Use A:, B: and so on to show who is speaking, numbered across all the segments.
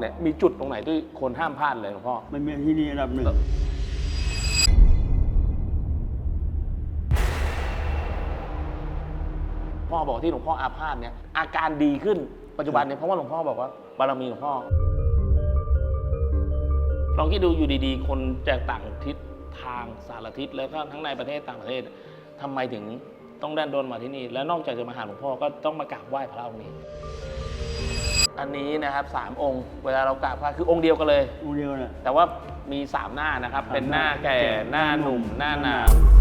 A: เนี่ยมีจุดตรงไหนที่คนห้ามพลาดเลยหลวงพ่อ
B: มันมีที่นี่อันดับหนึ่ง
A: พ่อบอกที่หลวงพ่ออาพาธเนี่ยอาการดีขึ้นปัจจุบันเนี่ยเพราะว่าหลวงพ่อบอกว่าบารมีหลวงพ่อลองคิดดูอยู่ดีๆ คนจากต่างทิศทางสารทิศแล้วก็ทั้งในประเทศต่างประเทศทำไมถึงต้องแดนโดนมาที่นี่ แล้วนอกจากจะมาหาหลวงพ่อก็ต้องมากราบไหว้พระองค์นี้ อันนี้นะครับสามองค์ เวลาเรากราบพระคือองค์เดียวกันเลย
B: องค์เดียวน่ะ
A: แต่ว่ามีสามหน้านะครับ
B: สาม
A: เป็นหน้า
B: หน้า
A: แก่
B: แก่
A: หน้าหนุ่มห
B: ห
A: น้า
B: น้า
A: ห
B: ห
A: นา
B: นุ่
A: ว
B: ม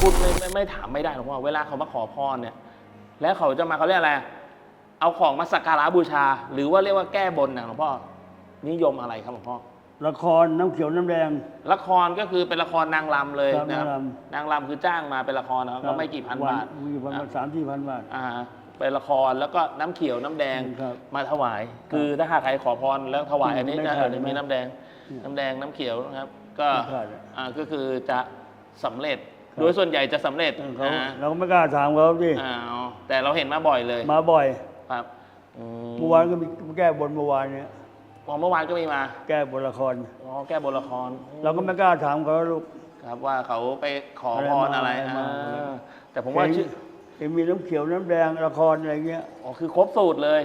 A: พูดไม่ไม่ไม่ถามไม่ได้หรอกว่า เวลาเขามาขอพรเนี่ย แล้วเขาจะมาเขาเรียกอะไร เอาของมาสักการะบูชา หรือว่าเรียกว่าแก้บนนะหลวงพ่อ นิยมอะไรครับหลวงพ่อ
B: ละครน้ำเขียวน้ำแดง
A: ละครก็คือเป็นละครนางรำเลย
B: ครับ
A: นะครับ
B: นางร
A: นางรำคือจ้างมาเป็นละครนะครับก็ไม่กี่พันบาท
B: ไม่กี่พันบาทสามสี่พันบาท
A: อ่าเป็นละครแล้วก็น้ำเขียวน้ำแดง
B: ครับ
A: มาถวาย คือถ้าหากใครขอพรแล้วถวายอันนี้
B: ไม่
A: นะ
B: ขาด
A: เออมีน้ำแดง
B: เนี่ย
A: น้ำแดงน้ำเขียวนะครับ ก็
B: ไม่ขาดอะ
A: อ่าก็คือจะสำเร็จ
B: ครับ
A: โดยส่วนใหญ่จะสำเร็จ
B: เขา
A: อ่า
B: เราก็ไม่กล้าถามเขาสิ
A: อ่าแต่เราเห็นมาบ่อยเลย
B: มาบ่อย
A: ครับอื
B: เมื่อวานก็มีแก้บนเมื่อวานเนี่ย
A: อ๋อเมื่อวานก็มีมา
B: แก้บนละคร
A: อ๋อแก้บนละคร
B: เราก็ไม่กล้าถามเขาลูก
A: ครับว่าเขาไปขอ
B: อะไร
A: พร
B: มา
A: อะไร
B: อะไรมา
A: อ่าแต่ผมว่า
B: เห็น
A: ชื่อ
B: เห็นมีน้ำเขียวน้ำแดงละครอะไรเงี้ย
A: อ๋อคือครบสูตรเลย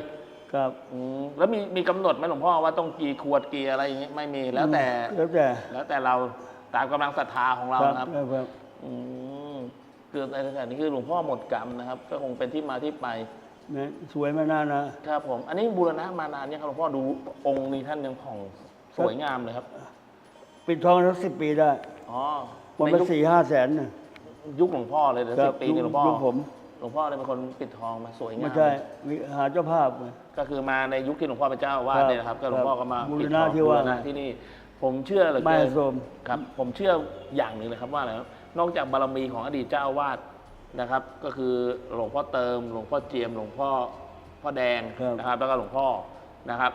B: ครับ
A: อืมแล้วมีมีกำหนดไหมหลวงพ่อว่าต้องกี่ขวดกี่อะไรอย่างเงี้ยไม่มีแล้วแต่
B: แล้วแต่
A: แล้วแต่เราตามกำลังศรัทธาของเรา
B: ครับ
A: นะครับ
B: ครับ
A: อืมคือในขณะนี้คือหลวงพ่อหมดกรรมนะครับ ก็คงเป็นที่มาที่ไป
B: นะสวยมากนานะ
A: ครับผม อันนี้บูรณะมานานยังครับหลวงพ่อดูองค์นี้ท่านยังผ่องสวยงามเลยครับ
B: ปิดทองสักสิบปีได้
A: อ๋อ
B: หมด
A: ใน
B: ไป
A: ยุค
B: สี่ห้าแสนน่ะ
A: ยุคหลวงพ่อเลยเดี๋ยว
B: ครั
A: สิบปีนี่หลวงพ่อ
B: ยุคผม
A: หลวงพ่อเนี่ยเป็นคนปิดทองมาสวยงาม
B: ไม่ใช่มีหาเจ้าภาพไง
A: ก็คือมาในยุคที่หลวงพ่อเป็นเจ้าอาวาส
B: ครับ
A: เนี่ยนะครับก็หลวงพ่อก็มา
B: บูร
A: ปิด
B: ณะ
A: ทอง
B: ที่
A: บู
B: ว่า
A: รณะที่นี่ ผมเชื่อเหลือ
B: ไม่
A: เกิน
B: สม
A: ครับ ผมเชื่ออย่างหนึ่งเลยครับว่าอะไรครับนอกจากบารมีของอดีตเจ้าอาวาส นะครับ ก็คือหลวงพ่อเติม หลวงพ่อเจียม หลวงพ่อพ่อแดง
B: ครับ
A: นะครับ แล้วก็หลวงพ่อนะครับ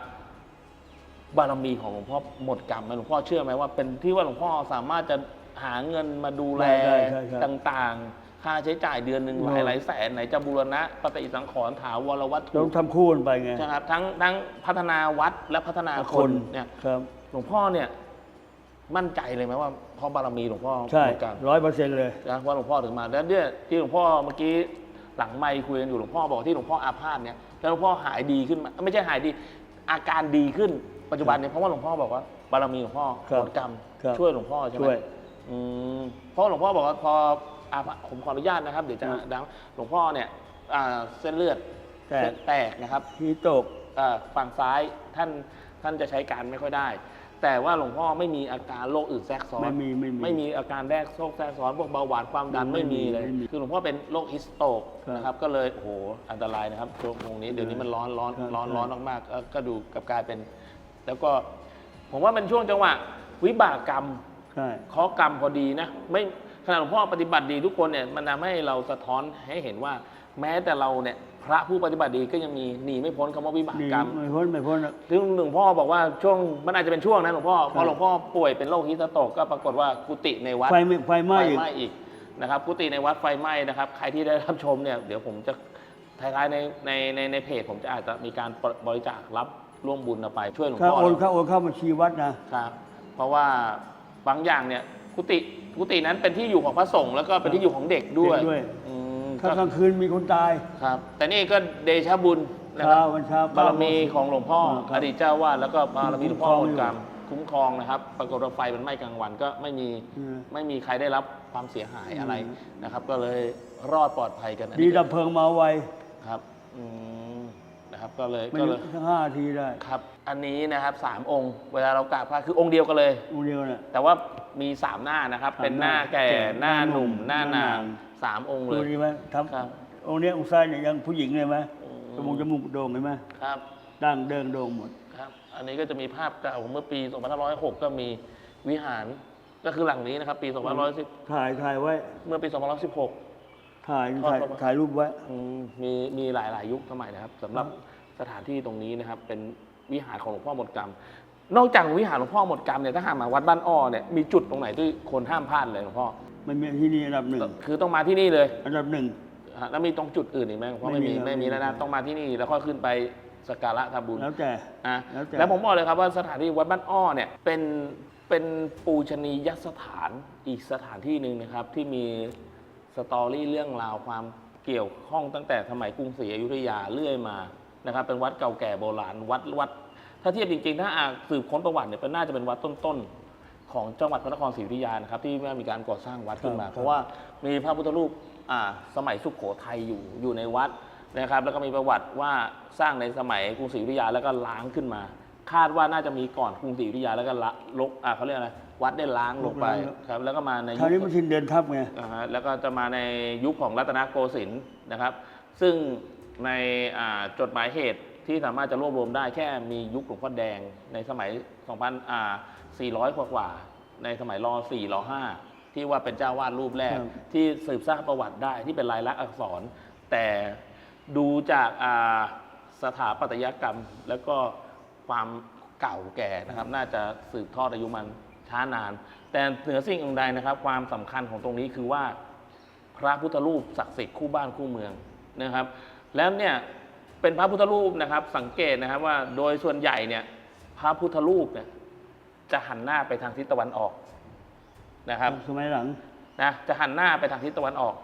A: บารมีของหลวงพ่อหมดกรรมไหมหลวงพ่อเชื่อไหมว่าเป็นที่ว่าหลวงพ่อสามารถจะหาเงินมาดูแล
B: ได้ได้ใช่ครับ
A: ต่างๆ ค่าใช้จ่ายเดือนหนึ่งหลายหลายแสนไหนจะบูรณะปฏิสังขรณ์ถาวรวัตถุ
B: ต้องทำคู่กันไปไง
A: ใช่ครับทั้งทั้งพัฒนาวัดและพัฒนาคนเนี่ย
B: ครับ
A: หลวงพ่อเนี่ย มั่นใจเลยไหมว่าเพราะบารมีหลวงพ่อ
B: ใช่
A: เหมือนกัน
B: ร้อยเปอร์เซ็นต์เลย
A: นะว่าหลวงพ่อถึงมา แล้วเนี่ยที่หลวงพ่อเมื่อกี้หลังไม่คุยกันอยู่หลวงพ่อบอกที่หลวงพ่ออาพาธเนี่ยแล้วหลวงพ่อหายดีขึ้นมาไม่ใช่หายดี อาการดีขึ้นปัจจุบันเนี่ยเพราะว่าหลวงพ่อบอกว่าบารมีหลวงพ่อ
B: ครับ
A: หมดกรรม
B: ครับ
A: ช่วยหลวงพ่อใช่ไหม
B: ช่วย
A: อืมเพราะหลวงพ่อบอกว่าพออาพาธผมขออนุญาตนะครับ เดี๋ยวจะ
B: ครับ
A: ดังหลวงพ่อเนี่ยอ่าเส้นเลือด
B: แตก
A: เส้นแตกนะครับ
B: ทีตก
A: เอ่อฝั่งซ้ายท่านท่านจะใช้การไม่ค่อยได้ แต่ว่าหลวงพ่อไม่มีอาการโรคอื่นแทรกซ้อน
B: ไม่มีไม่มี
A: ไม่มีอาการแรกโรคแทรกซ้อนพวกเบาหวานความดัน
B: ไม่
A: ไม่
B: มี
A: มีเลย
B: ไม่มี
A: คือหลวงพ่อเป็นโรคฮิสโตก
B: ครับ
A: นะครับ ก็เลยโอ้โหอันตรายนะครับช่วงนี้เดี๋ยวนี้มันร้อนร้อน
B: ครับ
A: ร้อน
B: ครับ
A: ร้อนมากๆก็ก็ดูกลับกลายเป็น แล้วก็ผมว่าเป็นช่วงจังหวะวิบากกรรม
B: ใช่
A: เคราะห์กรรมพอดีนะไม่ ขณะหลวงพ่อปฏิบัติดีทุกคนเนี่ยมันทำให้เราสะท้อนให้เห็นว่า แม้แต่เราเนี่ยพระผู้ปฏิบัติดีก็ยังมีหนีไม่พ้นคำว่าวิบาก
B: นี่
A: กรรม
B: ไม่พ้นไม่พ้นหรอก
A: ซึ่งหลวงพ่อบอกว่าช่วงมันอาจจะเป็นช่วงนะหลวงพ่อ
B: ค
A: พ
B: รับ
A: อหลวงพ่อป่วยเป็นโรคฮิสโตกก็ปรากฏว่ากุฏิในวัด
B: ไฟไหม้ไฟไหม้อีก
A: อีกนะครับกุฏิในวัดไฟไหม้นะครับ ใครที่ได้รับชมเนี่ยเดี๋ยวผมจะท้ายๆในในในในเพจผมจะอาจจะมีการบริจาครับร่วมบุญเอาไปช่วยหลวง
B: ถ้า
A: พ่อ
B: โอนเข้าโอนเข้าบัญชีวัดนะ
A: ครับ เพราะว่าบางอย่างเนี่ยกุฏิ กุฏินั้นเป็นที่อยู่ของพระสงฆ์แล้วก็เป็นที่อยู่ของเด็กด้วย
B: เด็กด้วย
A: อืม
B: ถ้ากลางคืนมีคนตาย
A: ครับ แต่นี่ก็เดชะบุญนะค
B: เช้า
A: รับ
B: วันเช้า
A: บารมีของหลวงพ่อ
B: ครั
A: อบดีตเจ้าวาดแล้วก็บารมีหลวงพ่อ
B: คุ้
A: หม
B: ม
A: ด
B: ครอง
A: กรรมคุ้มครองนะครับ ปรากฏว่าไฟมันไหม้กลางวันก็ไม่มี
B: อืม
A: ไม่มีใครได้รับความเสียหายอะไร
B: อืม
A: นะครับ ก็เลยรอดปลอดภัยกันอัน
B: ดี
A: นี้
B: ดับเพลิงมาไว
A: ครับอืมนะครับก็เลย
B: ไม่
A: ก็เล
B: ถึ
A: ย
B: งทั้งห้านาทีได้
A: ครับ อันนี้นะครับสามองค์ เวลาเรากราบพระคือองค์เดียวกันเลย
B: องค์เดียวน่ะ
A: แต่ว่า มีสามหน้านะครับ
B: สาม
A: เป็นหน้า
B: หน้า
A: แก่
B: แก่
A: หน้าหนุ่ม
B: ห
A: หน้า
B: น้า
A: นาง
B: นาง
A: สามองค์เล
B: ดู
A: ย
B: ดีไหมท
A: ครับำ
B: องค์เนี้ยองค์ซ้ายเนี่ยยังผู้หญิงเลยไหม
A: อืม
B: จมูกจมูกโด่งเห็นไหม
A: ครับ
B: ดั้งเดิงโด่งหมด
A: ครับ อันนี้ก็จะมีภาพเก่าเมื่อปี 2506 ก็มีวิหาร ก็คือหลังนี้นะครับ ปี 2510
B: ถ่ายถ่ายไว้
A: เมื่อปี 2516
B: ถ่าย
A: ทอด
B: ถ่าย
A: เข้ามา
B: ถ่ายรูปไว้
A: อืมมีมีหลายหลายยุคสมัยนะครับสำหรับสถานที่ตรงนี้นะครับ เป็นวิหารของหลวงพ่อหมดกรรม นอกจากวิหารหลวงพ่อหมดกรรมเนี่ยถ้าหากมาวัดบ้านอ้อเนี่ยมีจุดตรงไหนที่คนห้ามพลาดเลยหลวงพ่อ
B: มันมีที่นี่อันดับหนึ่ง
A: คือต้องมาที่นี่เลย
B: อันดับหนึ่ง
A: ฮะแล้วมีตรงจุดอื่นอีกไหมหลวงพ่อไม่มี
B: ไม่มีครับ
A: ไม่มีแล้วนะ
B: ไม่มี
A: ต้องมาที่นี่แล้วก็ขึ้นไปสักการะทำบุญ
B: แล้วแต่
A: อะ
B: แล้วแต่
A: แล้วผมบอกเลยครับว่าสถานที่วัดบ้านอ้อเนี่ยเป็นเป็นปูชนียสถานอีกสถานที่หนึ่งนะครับที่มีสตอรี่เรื่องราวความเกี่ยวข้องตั้งแต่สมัยกรุงศรีอยุธยาเรื่อยมานะครับเป็นวัดเก่าแก่โบราณวัดวัด ถ้าเทียบจริงๆ ถ้าอ่านสืบค้นประวัติเนี่ยเป็นน่าจะเป็นวัดต้นๆ ของจังหวัดพระนครศรีอยุธยานะครับที่มีการก่อสร้างวัดขึ้นมา
B: ครับ
A: เพราะว่ามีพระพุทธรูปอ่าสมัยสุขโขทัยอยู่อยู่ในวัดนะครับ แล้วก็มีประวัติว่าสร้างในสมัยกรุงศรีอยุธยาแล้วก็ล้างขึ้นมา คาดว่าน่าจะมีก่อนกรุงศรีอยุธยาแล้วก็ละลกอ่าเขาเรียกอะไรวัดได้ล้างลงไป
B: ลบล้าง
A: ครับ แล้วก็มาใน
B: คราวนี้
A: ยุค
B: มันชินเดินทับไง
A: อ่าฮะแล้วก็จะมาในยุคของรัตนโกสินทร์นะครับ ซึ่งในอ่าจดหมายเหตุ ที่สามารถจะรวบรวมได้แค่มียุคหลวงพ่อแดงในสมัย 2,000อ่า400 กว่ากว่าๆในสมัยร4ร5ที่ว่าเป็นเจ้าวาดรูปแรก
B: ครับ
A: ที่สืบทราบประวัติได้ที่เป็นลายลักษณ์อักษร แต่ดูจากอ่าสถาปัตยกรรม แล้วก็ความเก่าแก่นะครับ น่าจะสืบทอดอายุมันช้านาน แต่เหนือสิ่งอื่นใดนะครับ ความสำคัญของตรงนี้คือว่า พระพุทธรูปศักดิ์สิทธิ์คู่บ้านคู่เมืองนะครับ แล้วเนี่ย เป็นพระพุทธรูปนะครับ สังเกตนะครับว่าโดยส่วนใหญ่เนี่ยพระพุทธรูปเนี่ยจะหันหน้าไปทางทิศตะวันออกนะครับ
B: สมัยหลัง
A: นะจะหันหน้าไปทางทิศตะวันออก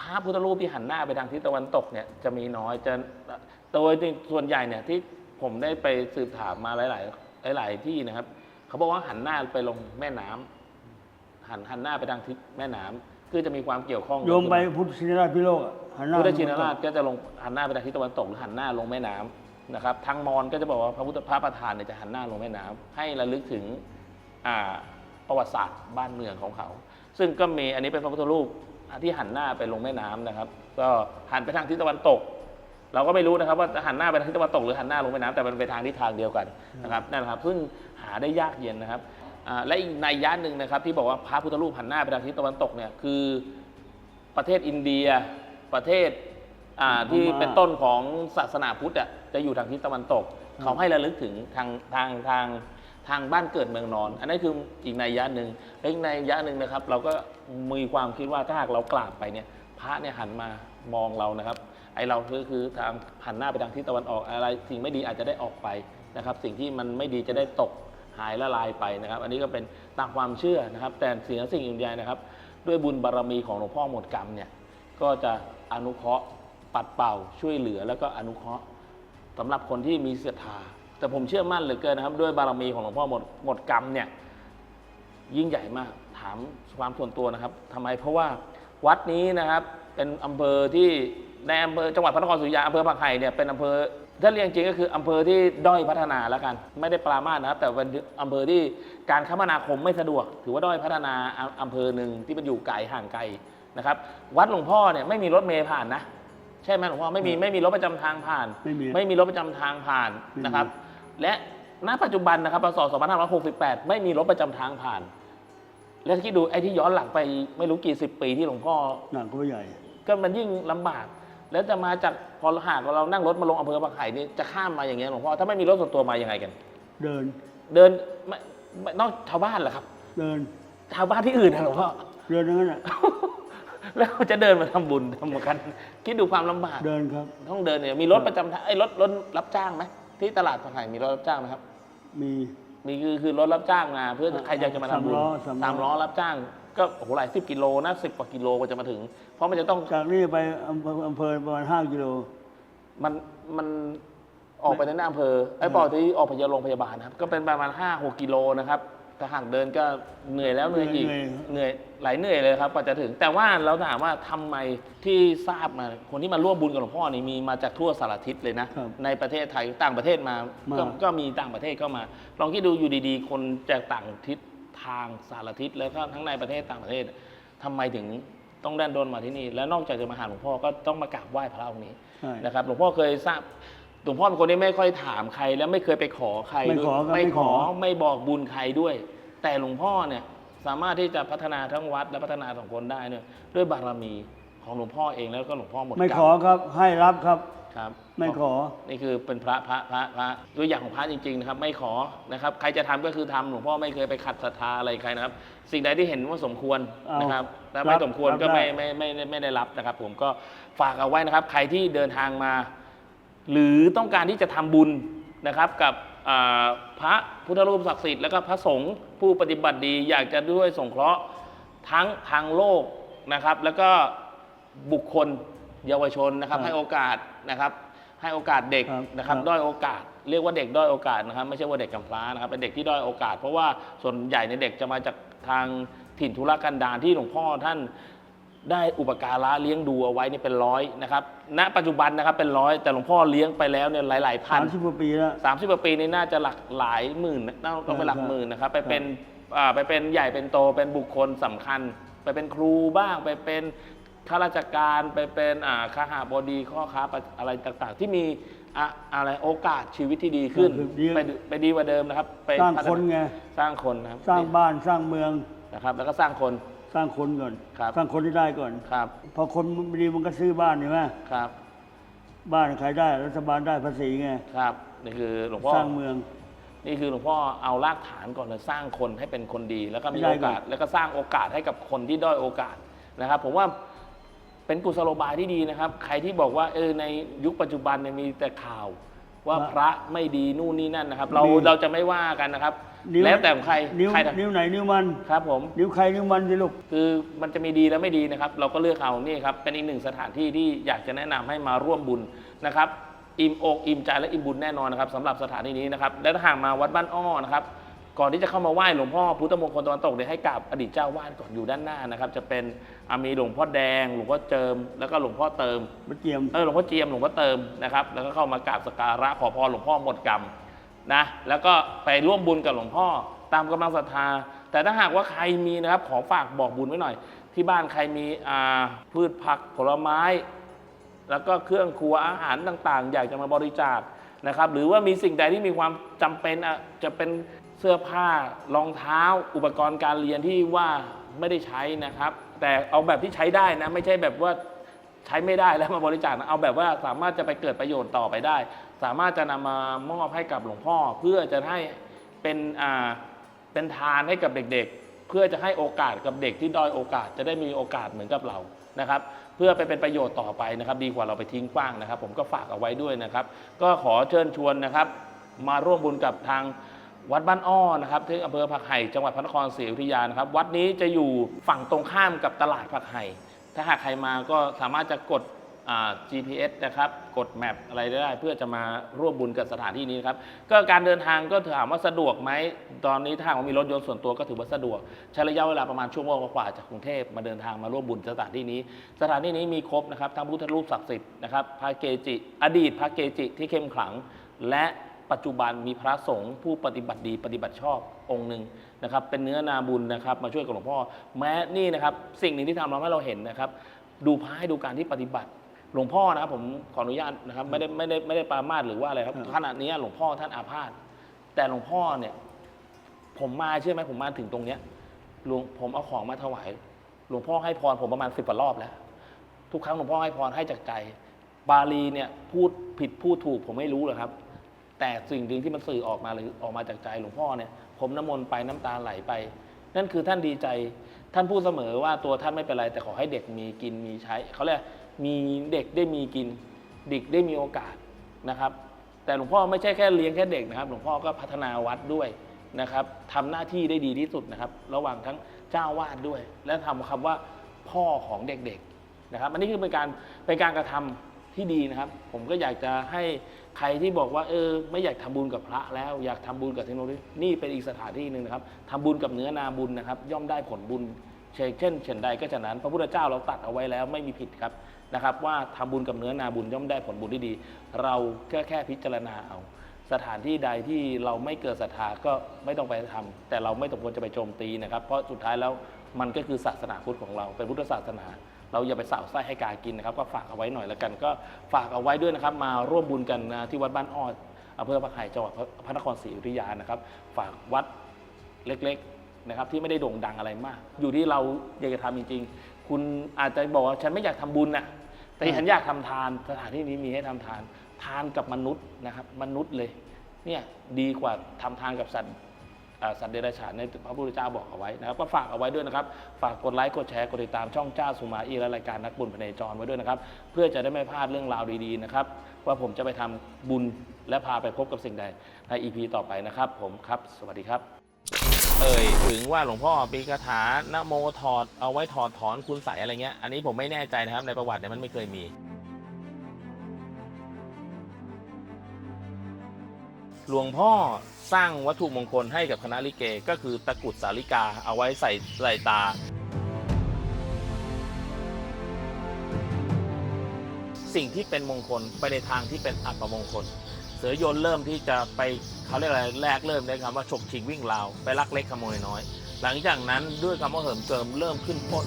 A: พระพุทธรูปที่หันหน้าไปทางทิศตะวันตกเนี่ยจะมีน้อยจะโดยส่วนใหญ่เนี่ยที่ผมได้ไปสืบถามมาหลาย ๆ หลาย ๆ ที่นะครับ เขาบอกว่าหันหน้าไปลงแม่น้ำหันหันหน้าไปทางทิศแม่น้ำคือจะมีความเกี่ยวข้อง
B: โยมไปพุทธชินราชพิโลกอะ หันหน้า
A: พุทธชินราชก็จะลงหันหน้าไปทางทิศตะวันตกหรือหันหน้าลงแม่น้ำนะครับทางมอญก็จะบอกว่าพระพุทธพระประธานเนี่ยจะหันหน้าลงแม่น้ำให้ระลึกถึงอ่าประวัติศาสตร์บ้านเมืองของเขา ซึ่งก็มีอันนี้เป็นพระพุทธรูปที่หันหน้าไปลงแม่น้ำนะครับ ก็หันไปทางทิศตะวันตก เราก็ไม่รู้นะครับว่าจะหันหน้าไปทางทิศตะวันตกหรือหันหน้าลงแม่น้ำแต่มันไปทางทิศทางเดียวกันนะครับนั่นแหละครับซึ่งหาได้ยากเย็นนะครับอ่าและอีกในยยะหนึ่งนะครับที่บอกว่าพระพุทธรูปหันหน้าไปทางทิศตะวันตกเนี่ยคือ ประเทศอินเดีย ประเทศอ่าที่เป็นต้นของศาสนาพุทธอะจะอยู่ทางทิศตะวันตก เขาให้ระลึกถึงทางทางทางทางบ้านเกิดเมืองนอน อันนั้นคืออีกในยยะหนึ่งและอีกในยยะหนึ่งนะครับ เราก็มีความคิดว่าถ้าหากเรากราบไปเนี่ย พระเนี่ยหันมามองเรานะครับ ไอเราคือคือทางหันหน้าไปทางทิศตะวันออกอะไร สิ่งไม่ดีอาจจะได้ออกไปนะครับ สิ่งที่มันไม่ดีจะได้ตกหายละลายไปนะครับ อันนี้ก็เป็นตามความเชื่อนะครับ แต่สิ่งสิ่งอื่นใดนะครับ ด้วยบุญบารมีของหลวงพ่อหมดกรรมเนี่ยก็จะ อนุเคราะห์ปัดเป่าช่วยเหลือแล้วก็อนุเคราะห์สำหรับคนที่มีศรัทธาแต่ผมเชื่อมั่นเหลือเกินนะครับ ด้วยบารมีของหลวงพ่อหมดหมดกรรมเนี่ยยิ่งใหญ่มากถามความส่วนตัวนะครับทำไมเพราะว่าวัดนี้นะครับเป็นอำเภอที่ในอำเภอจังหวัดพระนครศรีอยุธยาอำเภอผักไห่เนี่ยเป็นอำเภอถ้าเรียกจริงก็คืออำเภอที่ด้อยพัฒนาแล้วกัน ไม่ได้ปรามาสนะครับ แต่เป็นอำเภอที่การคมนาคมไม่สะดวก ถือว่าด้อยพัฒนาอำเภอหนึ่งที่มันอยู่ไกลห่างไกล นะครับวัดหลวงพ่อเนี่ยไม่มีรถเมล์ผ่านนะ ใช่ไหมหลวงพ่อไม่มีไม่มีรถประจำทางผ่าน
B: ไม่มี
A: ไม่มีรถประจำทางผ่านนะครับ และณปัจจุบันนะครับพศ2568 ไม่มีรถประจำทางผ่าน แล้วคิดดูไอ้ที่ย้อนหลังไปไม่รู้กี่สิบปีที่หลวงพ่อ
B: หนักก็ใหญ่
A: ก็มันยิ่งลำบาก แล้วจะมาจากพอหากเรานั่งรถมาลงอำเภอปากไห่นี่จะข้ามมาอย่างเงี้ยหลวงพ่อถ้าไม่มีรถส่วนตัวมายังไงกัน
B: เดิน
A: เดินไม่ไม่นอกชาวบ้านเหรอครับ
B: เดิน
A: ชาวบ้านที่อื่นนะหลวงพ่อ
B: เดินอย่างนั้นอะ
A: แล้วจะเดินมาทำบุญทำกันคิดดูความลำบาก
B: เดินครับ
A: ต้องเดินเนี่ยมีรถประจำทางไอ้ยรถรถรับจ้างไหมที่ตลาดปากไห่มีรถรับจ้างไหมครับ
B: มี
A: มีคือคือรถรับจ้างมาเพื่อใครอยากจะมาทำบุญ
B: สามล้อสามล้อ
A: สามล้อรับจ้าง ก็โอ้โหหลายสิบกิโลนะสิบกว่ากิโลกว่าจะมาถึง เพราะมันจะต้อง
B: จากนี่ไปอำเภออำเภอประมาณห้ากิโล
A: มันมันออกไปในหน้าอำเภอไอ้ปอที่ออกไปยังโรงพยาบาลนะครับ ก็เป็นประมาณห้าหกกิโลนะครับ ถ้าหากเดินก็เหนื่อยแล้วเหนื่อยอีก
B: เหนื่อย
A: เหนื่อยหลายเหนื่อยเลยครับกว่าจะถึง แต่ว่าเราถามว่าทำไมที่ทราบมาคนที่มาร่วมบุญกับหลวงพ่อนี่มีมาจากทั่วสารทิศเลยนะ
B: ครับ
A: ในประเทศไทยต่างประเทศมา
B: มา
A: ก็ก็มีต่างประเทศเข้ามา ลองคิดดูอยู่ดีๆ คนจากต่างทิศทางสารทิศแล้วก็ทั้งในประเทศต่างประเทศทำไมถึงต้องแดนโดนมาที่นี่ แล้วนอกจากจะมาหาหลวงพ่อก็ต้องมากราบไหว้พระองค์นี้
B: ใช่
A: นะครับหลวงพ่อเคยทราบ หลวงพ่อเป็นคนที่ไม่ค่อยถามใคร และไม่เคยไปขอใคร
B: ไม่
A: ด้วย
B: ขอครับ
A: ไม่
B: ไม่
A: ข
B: ข
A: อ
B: อ
A: ไม่บอกบุญใครด้วย แต่หลวงพ่อเนี่ยสามารถที่จะพัฒนาทั้งวัดและพัฒนาสังคมได้เนี่ยด้วยบารมีของหลวงพ่อเองแล้วก็หลวงพ่อหมด
B: ไม่
A: กรร
B: ขอครับ ให้รับครับ
A: ครับ
B: ไม่ขอ
A: นี่คือเป็นพระพระพระพระตัวอย่างของพระจริงๆนะครับ ไม่ขอนะครับ ใครจะทำก็คือทำหลวงพ่อไม่เคยไปขัดศรัทธาอะไรใครนะครับ สิ่งใดที่เห็นว่าสมควร
B: เอา
A: นะครับและ
B: รับ
A: ไม่สมควร
B: รับ
A: ก็
B: ได้
A: ไม่ไม่ไม่ไม่ไม่ได้รับนะครับ ผมก็ฝากเอาไว้นะครับ ใครที่เดินทางมา หรือต้องการที่จะทำบุญนะครับกับอ่าพระพุทธรูปศักดิ์สิทธิ์แล้วก็พระสงฆ์ผู้ปฏิบัติดีอยากจะด้วยสงเคราะห์ทั้งทางโลกนะครับ แล้วก็บุคคลเยาวชนนะครับ
B: ครับ
A: ให้โอกาสนะครับ ให้โอกาสเด็ก
B: ครับ
A: นะครับ
B: ครับ
A: ด้อยโอกาส เรียกว่าเด็กด้อยโอกาสนะครับ ไม่ใช่ว่าเด็กกำพร้านะครับเป็นเด็กที่ด้อยโอกาส เพราะว่าส่วนใหญ่ในยเด็กจะมาจากทางถิ่นธุรกันดารที่หลวงพ่อท่าน ได้อุปการะเลี้ยงดูเอาไว้นี่เป็นร้อยนะครับ ณ ปัจจุบันนะครับเป็นร้อยแต่หลวงพ่อเลี้ยงไปแล้วเนี่ยหลายๆพัน
B: สามสิบกว่าปีแล้ว
A: สามสิบกว่าปีนี่น่าจะหลักหลายหมื่นนะต้องต้องเป็นหลักหมื่นนะครับ ไปเป็นอ่าไปเป็นใหญ่เป็นโตเป็นบุคคลสำคัญ ไปเป็นครูบ้างไปเป็นข้าราชการไปเป็นอ่าข้าหาบดีข้อค้าอะไรต่างๆ ที่มีอะอะไรโอกาสชีวิตที่ดีขึ้น
B: คือดี
A: ไปไปดีกว่าเดิมนะครับไป
B: สร้างคนไง
A: สร้างคนนะครับ
B: สร้างบ้านสร้างเมือง
A: นะครับแล้วก็สร้างคน
B: สร้างคนก่อน
A: ครับ
B: สร้างคนที่ได้ก่อน
A: ครับ
B: พอคนไม่ดีมันก็ซื้อบ้านใช่ไหม
A: ครับ
B: บ้านใครได้รัฐบาลได้ภาษีไง
A: ครับ นี่คือหลวงพ่อ
B: สร้างเมือง
A: นี่คือหลวงพ่อเอารากฐานก่อนเลยสร้างคนให้เป็นคนดี แล้วก็มี
B: ได้
A: โอกาส แล้วก็สร้างโอกาสให้กับคนที่ด้อยโอกาสนะครับ ผมว่าเป็นกุศโลบายที่ดีนะครับ ใครที่บอกว่าเออในยุคปัจจุบันเนี่ยมีแต่ข่าว ว่า
B: ว่า
A: พระไม่ดีนู่นนี่นั่นนะครับ เรา
B: มี
A: เราจะไม่ว่ากันนะครับ
B: นิ้ว
A: แล้วแต่ของใคร
B: นิ้ว
A: ใครท
B: นิ้วไหนนิ้วมันำ
A: ครับผม
B: นิ้วใครนิ้วมันสิลูก
A: คือมันจะมีดีและไม่ดีนะครับ เราก็เลือกเอานี่ครับ เป็นอีกหนึ่งสถานที่ที่อยากจะแนะนำให้มาร่วมบุญนะครับ อิ่มอกอิ่มใจและอิ่มบุญแน่นอนนะครับสำหรับสถานที่นี้นะครับ และถ้าหากมาวัดบ้านอ้อนะครับ ก่อนที่จะเข้ามาไหว้หลวงพ่อพุทธมงคลตะวันตกเนี่ยให้กราบอดีตเจ้าวาดก่อนอยู่ด้านหน้านะครับ จะเป็นอามีหลวงพ่อแดง หลวงพ่อเจิม แล้วก็หลวงพ่อเติม
B: มะเจียม
A: เออหลวงพ่อเจียมหลวงพ่อเติมนะครับแล้วก็เข้ามากราบสกการะขอพรหลวงพ่อหมดกรรม นะแล้วก็ไปร่วมบุญกับหลวงพ่อ ตามกำลังศรัทธา แต่ถ้าหากว่าใครมีนะครับขอฝากบอกบุญไว้หน่อย ที่บ้านใครมีพืชผักผลไม้ แล้วก็เครื่องครัวอาหารต่าง ๆ อยากจะมาบริจาคนะครับ หรือว่ามีสิ่งใดที่มีความจำเป็นจะเป็นเสื้อผ้ารองเท้า อุปกรณ์การเรียนที่ว่าไม่ได้ใช้นะครับ แต่เอาแบบที่ใช้ได้นะไม่ใช่แบบว่า ใช้ไม่ได้แล้วมาบริจาคนะเอาแบบว่าสามารถจะไปเกิดประโยชน์ต่อไปได้ สามารถจะนำมามอบให้กับหลวงพ่อ เพื่อจะให้เป็นอ่าเป็นทานให้กับเด็กๆ เพื่อจะให้โอกาสกับเด็กที่ด้อยโอกาสจะได้มีโอกาสเหมือนกับเรานะครับ เพื่อไปเป็นประโยชน์ต่อไปนะครับ ดีกว่าเราไปทิ้งกว้างนะครับ ผมก็ฝากเอาไว้ด้วยนะครับ ก็ขอเชิญชวนนะครับ มาร่วมบุญกับทางวัดบ้านอ้อนะครับที่อำเภอผักไห่จังหวัดพระนครศรีอยุธยานะครับ วัดนี้จะอยู่ฝั่งตรงข้ามกับตลาดผักไห่ ถ้าหากใครมาก็สามารถจะกด GPS นะครับ กดแมปอะไรได้เพื่อจะมาร่วมบุญกับสถานที่นี้นะครับ ก็การเดินทางก็ถามว่าสะดวกไหม ตอนนี้ถ้าหากว่ามีรถยนต์ส่วนตัวก็ถือว่าสะดวก ใช้ระยะเวลาประมาณชั่วโมงกว่าจากกรุงเทพมาเดินทางมาร่วมบุญสถานที่นี้ สถานที่นี้มีครบนะครับ ทั้งพุทธรูปศักดิ์สิทธิ์นะครับ พระเกจิ อดีตพระเกจิที่เข้มขลัง และ ปัจจุบันมีพระสงฆ์ผู้ปฏิบัติดีปฏิบัติชอบองค์หนึ่งนะครับ เป็นเนื้อนาบุญนะครับมาช่วยกับหลวงพ่อ แม้นี่นะครับสิ่งหนึ่งที่ทำเราให้เราเห็นนะครับ ดูพระให้ดูการที่ปฏิบัติ หลวงพ่อนะครับผมขออนุญาตนะครับไม่ได้ไม่ได้ไม่ได้ปรามาสหรือว่าอะไรครับ
B: ครับ
A: ขณะนี้หลวงพ่อท่านอาพาธแต่หลวงพ่อเนี่ยผมมาเชื่อไหมผมมาถึงตรงเนี้ยหลวงผมเอาของมาถวายหลวงพ่อให้พรผมประมาณสิบกว่ารอบแล้ว ทุกครั้งหลวงพ่อให้พรให้จากใจ บาลีเนี่ยพูดผิดพูดถูกผมไม่รู้หรอกครับ แต่สิ่งหนึ่งที่มันสื่อออกมาเลยออกมาจากใจหลวงพ่อเนี่ย ผมน้ำมนต์ไปน้ำตาไหลไป นั่นคือท่านดีใจ ท่านพูดเสมอว่าตัวท่านไม่เป็นไรแต่ขอให้เด็กมีกินมีใช้เขาเรียกมีเด็กได้มีกินเด็กได้มีโอกาสนะครับ แต่หลวงพ่อไม่ใช่แค่เลี้ยงแค่เด็กนะครับ หลวงพ่อก็พัฒนาวัดด้วยนะครับทำหน้าที่ได้ดีที่สุดนะครับ ระหว่างทั้งเจ้าวาดด้วย และทำคำว่าพ่อของเด็กๆนะครับ อันนี้คือเป็นการเป็นการกระทำที่ดีนะครับ ผมก็อยากจะให้ ใครที่บอกว่าเออไม่อยากทำบุญกับพระแล้วอยากทำบุญกับเทคโนโลยีนี่เป็นอีกสถานที่หนึ่งนะครับทำบุญกับเนื้อนาบุญนะครับ ย่อมได้ผลบุญเช่นเช่นเช่นใดก็ฉะนั้น พระพุทธเจ้าเราตัดเอาไว้แล้วไม่มีผิดครับนะครับ ว่าทำบุญกับเนื้อนาบุญย่อมได้ผลบุญที่ดี เราแค่แค่พิจารณาเอาสถานที่ใดที่เราไม่เกิดศรัทธาก็ไม่ต้องไปทำแต่เราไม่สมควรจะไปโจมตีนะครับ เพราะสุดท้ายแล้วมันก็คือศาสนาพุทธของเราเป็นพุทธศาสนา เราอย่าไปสาวไส้ให้กากินนะครับ ก็ฝากเอาไว้หน่อยแล้วกัน ก็ฝากเอาไว้ด้วยนะครับ มาร่วมบุญกันนะที่วัดบ้านอ้ออำเภอพระไห่จังหวัดพระนครศรีอยุธยานะครับ ฝากวัดเล็กๆนะครับ ที่ไม่ได้โด่งดังอะไรมาก อยู่ที่เราอยากจะทำจริง ๆ คุณอาจจะบอกว่าฉันไม่อยากทำบุญนะแต่ฉันอยากทำทานสถานที่นี้มีให้ทำทาน ทานกับมนุษย์นะครับ มนุษย์เลยเนี่ยดีกว่าทำทานกับสัตว์ สัตว์เดรัจฉานในพระพุทธเจ้าบอกเอาไว้นะครับก็ฝากเอาไว้ด้วยนะครับฝากกดไลค์กดแชร์กดติดตามช่องเจ้าสุมาอีและรายการนักบุญพเนจรไว้ด้วยนะครับเพื่อจะได้ไม่พลาดเรื่องราวดีๆนะครับว่าผมจะไปทำบุญและพาไปพบกับสิ่งใดใน EP ต่อไปนะครับ ผมครับ สวัสดีครับเอ่ยถึงว่าหลวงพ่อปีคาถานะโมถอดเอาไว้ถอดถอนคุณใสอะไรเงี้ย อันนี้ผมไม่แน่ใจนะครับในประวัติเนี่ยมันไม่เคยมี หลวงพ่อสร้างวัตถุมงคลให้กับคณะลิเก ก็คือตะกรุดสาลิกาเอาไว้ใส่ใส่ตา สิ่งที่เป็นมงคลไปในทางที่เป็นอัปมงคล เสือยนเริ่มที่จะไปเขาเรียกอะไรแรกเริ่มได้คำว่าฉกชิงวิ่งราวไปลักเล็กขโมยน้อย หลังจากนั้นด้วยคำว่าเหิมเกิมเริ่มขึ้นพ้น